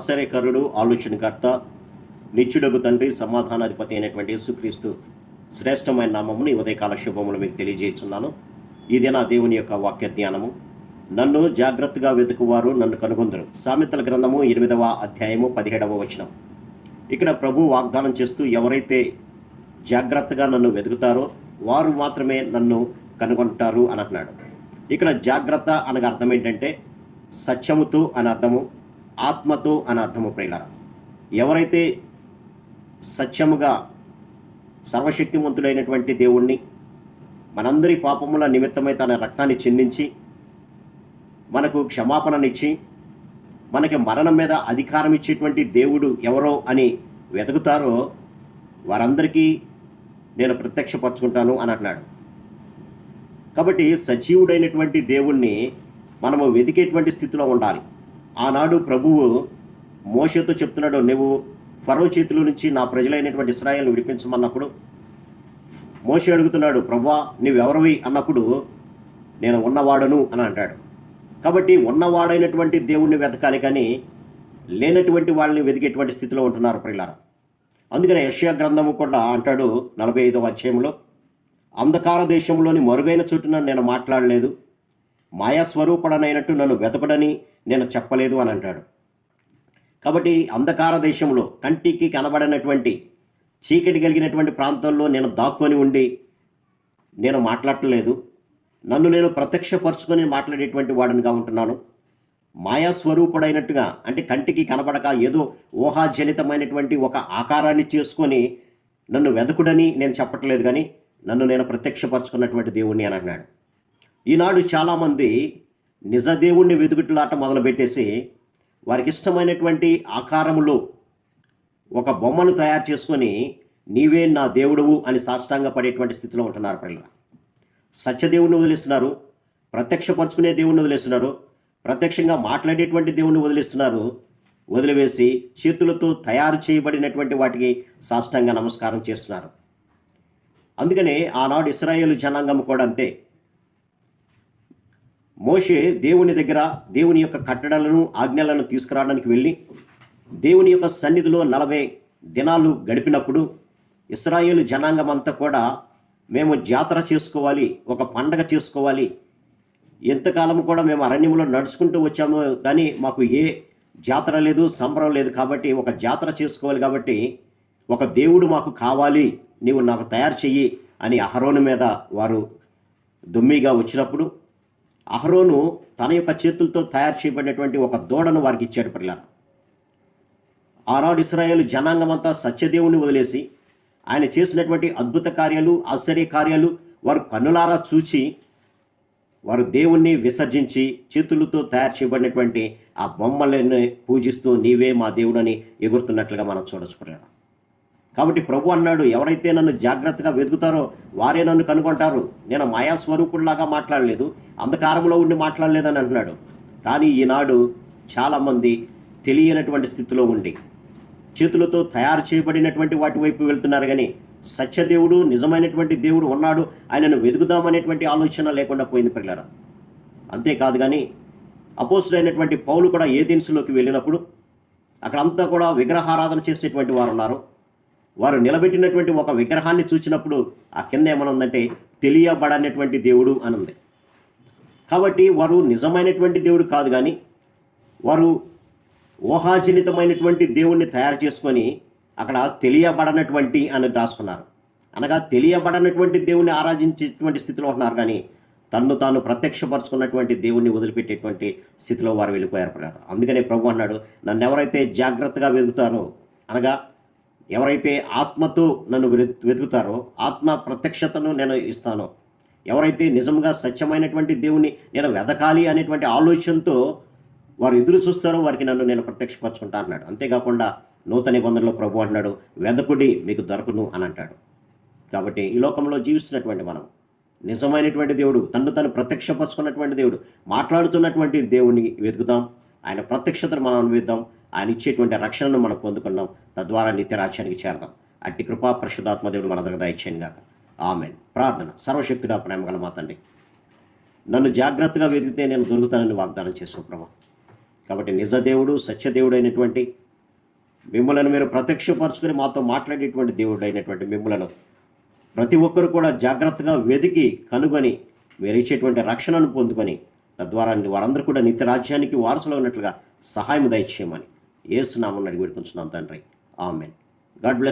ఆశ్చర్యకరుడు ఆలోచనకర్త నిత్యుడగు తండ్రి సమాధానాధిపతి అయినటువంటి యేసుక్రీస్తు శ్రేష్టమైన నామమును ఉదయకాల శుభములు మీకు తెలియజేస్తున్నాను ఇది నా దేవుని యొక్క వాక్య ధ్యానము. నన్ను జాగ్రత్తగా వెతుకువారు నన్ను కనుగొందరు. సామెతల గ్రంథము ఎనిమిదవ అధ్యాయము పదిహేడవ వచనం. ఇక్కడ ప్రభు వాగ్దానం చేస్తూ ఎవరైతే జాగ్రత్తగా నన్ను వెతుకుతారో వారు మాత్రమే నన్ను కనుగొంటారు అని అంటున్నాడు. ఇక్కడ జాగ్రత్త అనగా అర్థం ఏంటంటే సత్యముతో అని అర్థము. ఆత్మతో అని అర్థము ప్రియులారా. ఎవరైతే సత్యముగా సర్వశక్తివంతుడైనటువంటి దేవుణ్ణి మనందరి పాపముల నిమిత్తమై తన రక్తాన్ని చెందించి మనకు క్షమాపణనిచ్చి మనకి మరణం మీద అధికారం ఇచ్చేటువంటి దేవుడు ఎవరో అని వెతుకుతారో వారందరికీ నేను ప్రత్యక్షపరచుకుంటాను అని అన్నాడు కాబట్టి సజీవుడైనటువంటి దేవుణ్ణి మనము వెతికేటువంటి స్థితిలో ఉండాలి. ఆనాడు ప్రభువు మోషతో చెప్తున్నాడు నువ్వు ఫరో చేతుల నుంచి నా ప్రజలైనటువంటి ఇస్రాయల్ని విడిపించమన్నప్పుడు మోష అడుగుతున్నాడు ప్రభా నువ్వెవరివి అన్నప్పుడు నేను ఉన్నవాడను అని అంటాడు. కాబట్టి ఉన్నవాడైనటువంటి దేవుణ్ణి వెతకాలి కానీ లేనటువంటి వాళ్ళని వెతికేటువంటి స్థితిలో ఉంటున్నారు ప్రియులారా. అందుకని యష్యా గ్రంథము కూడా అంటాడు నలభై ఐదవ అధ్యాయంలో అంధకార దేశంలోని మరుగైన చోటున నేను మాట్లాడలేదు మాయా స్వరూపడనైనట్టు నన్ను వెతకడని నేను చెప్పలేదు అని అంటాడు. కాబట్టి అంధకార దేశంలో కంటికి కనబడినటువంటి చీకటి కలిగినటువంటి ప్రాంతాల్లో నేను దాక్కుని ఉండి నేను మాట్లాడలేదు. నన్ను నేను ప్రత్యక్షపరుచుకొని మాట్లాడేటువంటి వాడినిగా ఉంటున్నాను. మాయాస్వరూపుడైనట్టుగా అంటే కంటికి కనబడక ఏదో ఊహాజనితమైనటువంటి ఒక ఆకారాన్ని చేసుకొని నన్ను వెదకుడని నేను చెప్పట్లేదు కానీ నన్ను నేను ప్రత్యక్షపరచుకున్నటువంటి దేవుణ్ణి అని అన్నాడు. ఈనాడు చాలామంది నిజ దేవుణ్ణి వెతుకుట్లాట మొదలుపెట్టేసి వారికి ఇష్టమైనటువంటి ఆకారములో ఒక బొమ్మను తయారు చేసుకొని నీవే నా దేవుడువు అని సాష్టాంగ పడేటువంటి స్థితిలో ఉంటున్నారు పిల్లలు సత్యదేవుని వదిలిస్తున్నారు ప్రత్యక్షపరుచుకునే దేవుణ్ణి వదిలేస్తున్నారు ప్రత్యక్షంగా మాట్లాడేటువంటి దేవుణ్ణి వదిలిస్తున్నారు వదిలివేసి చేతులతో తయారు చేయబడినటువంటి వాటికి సాష్టంగా నమస్కారం చేస్తున్నారు. అందుకనే ఆనాడు ఇస్రాయేల్ జనాంగం కూడా అంతే. మోషే దేవుని దగ్గర దేవుని యొక్క కట్టడలను ఆజ్ఞలను తీసుకురావడానికి వెళ్ళి దేవుని యొక్క సన్నిధిలో నలభై దినాలు గడిపినప్పుడు ఇస్రాయేలు జనాంగం అంతా కూడా మేము జాతర చేసుకోవాలి ఒక పండగ చేసుకోవాలి. ఎంతకాలం కూడా మేము అరణ్యంలో నడుచుకుంటూ వచ్చాము కానీ మాకు ఏ జాతర లేదు సంబరం లేదు కాబట్టి ఒక జాతర చేసుకోవాలి కాబట్టి ఒక దేవుడు మాకు కావాలి నీవు నాకు తయారు చెయ్యి అని అహరోను మీద వారు దుమ్మిగా వచ్చినప్పుడు అహరోను తన యొక్క చేతులతో తయారు చేయబడినటువంటి ఒక దూడను వారికి ఇచ్చాడు పిల్లలు. ఆనాడు ఇస్రాయేల్ జనాంగమంతా సత్యదేవుని వదిలేసి ఆయన చేసినటువంటి అద్భుత కార్యాలు ఆశ్చర్య కార్యాలు వారు కన్నులారా చూచి వారు దేవుణ్ణి విసర్జించి చేతులతో తయారు చేయబడినటువంటి ఆ బొమ్మలను పూజిస్తూ నీవే మా దేవుడని ఎగురుతున్నట్లుగా మనం చూడొచ్చు కాబట్టి ప్రభు అన్నాడు ఎవరైతే నన్ను జాగ్రత్తగా వెతుకుతారో వారే నన్ను కనుగొంటారు. నేను మాయాస్వరూపుడిలాగా మాట్లాడలేదు అంధకారంలో ఉండి మాట్లాడలేదని అంటున్నాడు. కానీ ఈనాడు చాలామంది తెలియనటువంటి స్థితిలో ఉండి చేతులతో తయారు చేయబడినటువంటి వాటి వైపు వెళ్తున్నారు కానీ సత్యదేవుడు నిజమైనటువంటి దేవుడు ఉన్నాడు ఆయనను వెతుకుదామనేటువంటి ఆలోచన లేకుండా పోయింది పిల్లరా. అంతేకాదు కానీ అపోసుడైనటువంటి పౌలు కూడా ఏ దినుసులోకి వెళ్ళినప్పుడు అక్కడంతా కూడా విగ్రహారాధన చేసేటువంటి వారు ఉన్నారు. వారు నిలబెట్టినటువంటి ఒక విగ్రహాన్ని చూసినప్పుడు ఆ కింద ఏమనుందంటే తెలియబడనటువంటి దేవుడు అని ఉంది కాబట్టి వారు నిజమైనటువంటి దేవుడు కాదు కానీ వారు ఊహాజనితమైనటువంటి దేవుణ్ణి తయారు చేసుకొని అక్కడ తెలియబడనటువంటి అని రాసుకున్నారు. అనగా తెలియబడనటువంటి దేవుణ్ణి ఆరాధించేటువంటి స్థితిలో ఉన్నారు కానీ తన్ను తాను ప్రత్యక్షపరచుకున్నటువంటి దేవుణ్ణి వదిలిపెట్టేటువంటి స్థితిలో వారు వెళ్ళిపోయారు. అందుకనే ప్రభు అన్నాడు నన్ను ఎవరైతే జాగ్రత్తగా వెతుకుతారో అనగా ఎవరైతే ఆత్మతో నన్ను వెతుకుతారో ఆత్మ ప్రత్యక్షతను నేను ఇస్తాను. ఎవరైతే నిజంగా సత్యమైనటువంటి దేవుని నేను వెతకాలి అనేటువంటి ఆలోచనతో వారు ఎదురు చూస్తారో వారికి నన్ను నేను ప్రత్యక్షపరచుకుంటా అన్నాడు. అంతేకాకుండా నూతన నిబంధనలో ప్రభు అంటున్నాడు వెదకుడి మీకు దొరకను అని అంటాడు. కాబట్టి ఈ లోకంలో జీవిస్తున్నటువంటి మనం నిజమైనటువంటి దేవుడు తను తను ప్రత్యక్షపరచుకున్నటువంటి దేవుడు మాట్లాడుతున్నటువంటి దేవుని వెతుకుదాం. ఆయన ప్రత్యక్షతను మనం అనుభవిద్దాం. ఆయన ఇచ్చేటువంటి రక్షణను మనం పొందుకున్నాం. తద్వారా నిత్యరాజ్యానికి చేరదాం. అట్టి కృపా పరిశుధాత్మ దేవుడు మన దగ్గర దయచేయను గాక. ఆమె ప్రార్థన. సర్వశక్తుడా ప్రేమ గల మా తండ్రి. నన్ను జాగ్రత్తగా వెతికితే నేను దొరుకుతానని వాగ్దానం చేసావు ప్రభా. కాబట్టి నిజ దేవుడు సత్యదేవుడు అయినటువంటి మిమ్మలను మీరు ప్రత్యక్షపరచుకుని మాతో మాట్లాడేటువంటి దేవుడు అయినటువంటి మిమ్మలను ప్రతి ఒక్కరు కూడా జాగ్రత్తగా వెతికి కనుగొని మీరు ఇచ్చేటువంటి రక్షణను పొందుకొని తద్వారా వారందరూ కూడా నిత్య రాజ్యానికి వారసులు ఉన్నట్లుగా సహాయం దయచేయమని ఏసునామని అడిగి పెడుతున్నాం తండ్రి. ఆమెన్. God bless